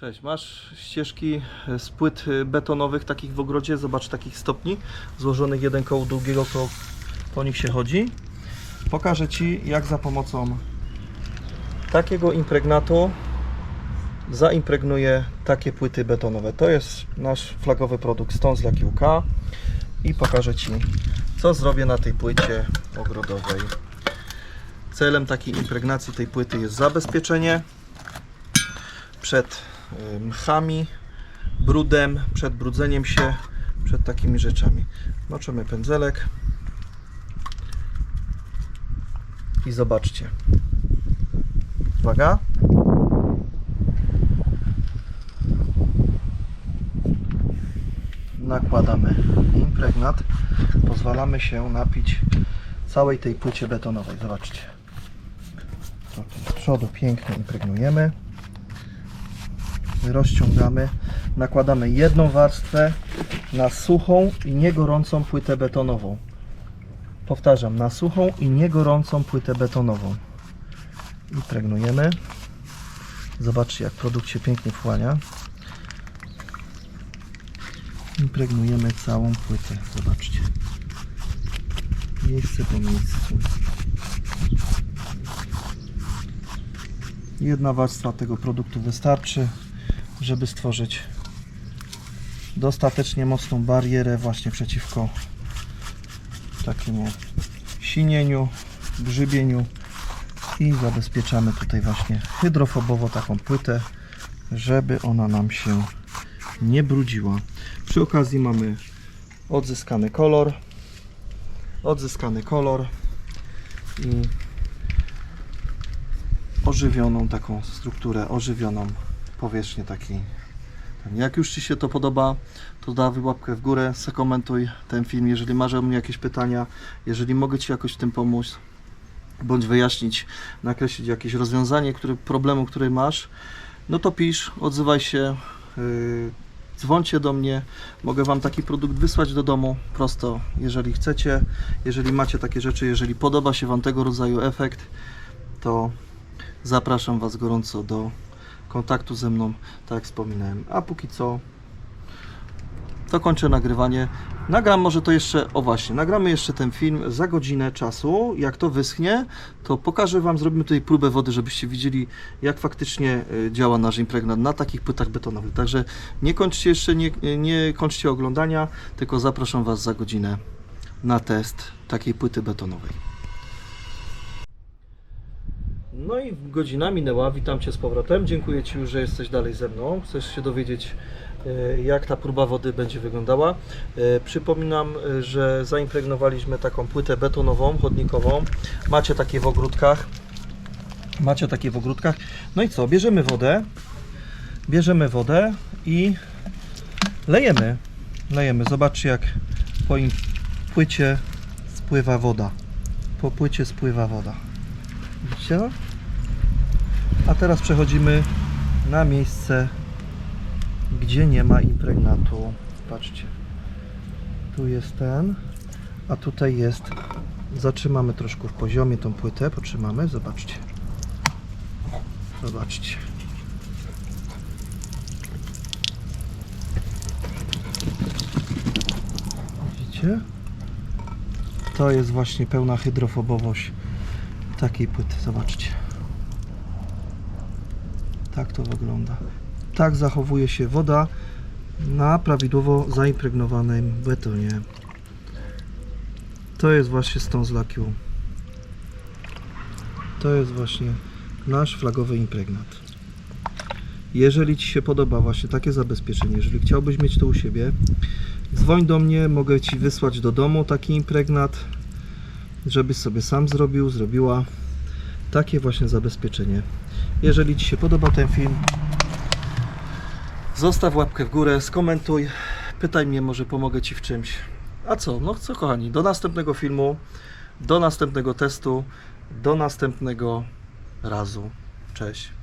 Cześć, masz ścieżki z płyt y, betonowych takich w ogrodzie, zobacz takich stopni, złożonych jeden koło drugiego, koło, po nich się chodzi. Pokażę Ci jak za pomocą takiego impregnatu zaimpregnuję takie płyty betonowe. To jest nasz flagowy produkt Stones Lucky UK i pokażę Ci co zrobię na tej płycie ogrodowej. Celem takiej impregnacji tej płyty jest zabezpieczenie przed mchami, brudem, przed brudzeniem się, przed takimi rzeczami. Moczymy pędzelek i zobaczcie. Uwaga. Nakładamy impregnat. Pozwalamy się napić całej tej płycie betonowej. Zobaczcie. Z przodu pięknie impregnujemy rozciągamy, nakładamy jedną warstwę na suchą i niegorącą płytę betonową. Powtarzam, na suchą i niegorącą płytę betonową. Impregnujemy. Zobaczcie, jak produkt się pięknie wchłania. Impregnujemy całą płytę. Zobaczcie. Miejsce po miejscu. Jedna warstwa tego produktu wystarczy żeby stworzyć dostatecznie mocną barierę właśnie przeciwko takiemu sinieniu, grzybieniu i zabezpieczamy tutaj właśnie hydrofobowo taką płytę, żeby ona nam się nie brudziła. Przy okazji mamy odzyskany kolor, odzyskany kolor i ożywioną taką strukturę, ożywioną powierzchnię takiej. Jak już Ci się to podoba, to dawaj łapkę w górę, zakomentuj ten film, jeżeli masz o mnie jakieś pytania, jeżeli mogę Ci jakoś w tym pomóc, bądź wyjaśnić, nakreślić jakieś rozwiązanie który, problemu, który masz, no to pisz, odzywaj się, yy, dzwońcie do mnie, mogę Wam taki produkt wysłać do domu prosto, jeżeli chcecie, jeżeli macie takie rzeczy, jeżeli podoba się Wam tego rodzaju efekt, to zapraszam Was gorąco do kontaktu ze mną, tak jak wspominałem. A póki co, to kończę nagrywanie. Nagram może to jeszcze, o właśnie, nagramy jeszcze ten film za godzinę czasu. Jak to wyschnie, to pokażę Wam, zrobimy tutaj próbę wody, żebyście widzieli, jak faktycznie y, działa nasz impregnat na takich płytach betonowych. Także nie kończcie jeszcze, nie, nie kończcie oglądania, tylko zapraszam Was za godzinę na test takiej płyty betonowej. No i godzina minęła, witam Cię z powrotem. Dziękuję Ci, że jesteś dalej ze mną. Chcesz się dowiedzieć, e, jak ta próba wody będzie wyglądała. E, Przypominam, e, że zaimpregnowaliśmy taką płytę betonową, chodnikową. Macie takie w ogródkach. Macie takie w ogródkach. No i co? Bierzemy wodę. Bierzemy wodę i lejemy. Lejemy. Zobaczcie, jak po płycie spływa woda. Po płycie spływa woda. Widzicie? A teraz przechodzimy na miejsce, gdzie nie ma impregnatu. Patrzcie. Tu jest ten, a tutaj jest. Zatrzymamy troszkę w poziomie tą płytę, potrzymamy. Zobaczcie. Zobaczcie. Widzicie? To jest właśnie pełna hydrofobowość takiej płyty. Zobaczcie. Tak to wygląda. Tak zachowuje się woda na prawidłowo zaimpregnowanym betonie. To jest właśnie Stones Lucky. To jest właśnie nasz flagowy impregnat. Jeżeli Ci się podoba właśnie takie zabezpieczenie, jeżeli chciałbyś mieć to u siebie, dzwoń do mnie, mogę Ci wysłać do domu taki impregnat, żebyś sobie sam zrobił, zrobiła takie właśnie zabezpieczenie. Jeżeli Ci się podoba ten film, zostaw łapkę w górę, skomentuj, pytaj mnie, może pomogę Ci w czymś. A co? No co kochani, do następnego filmu, do następnego testu, do następnego razu. Cześć.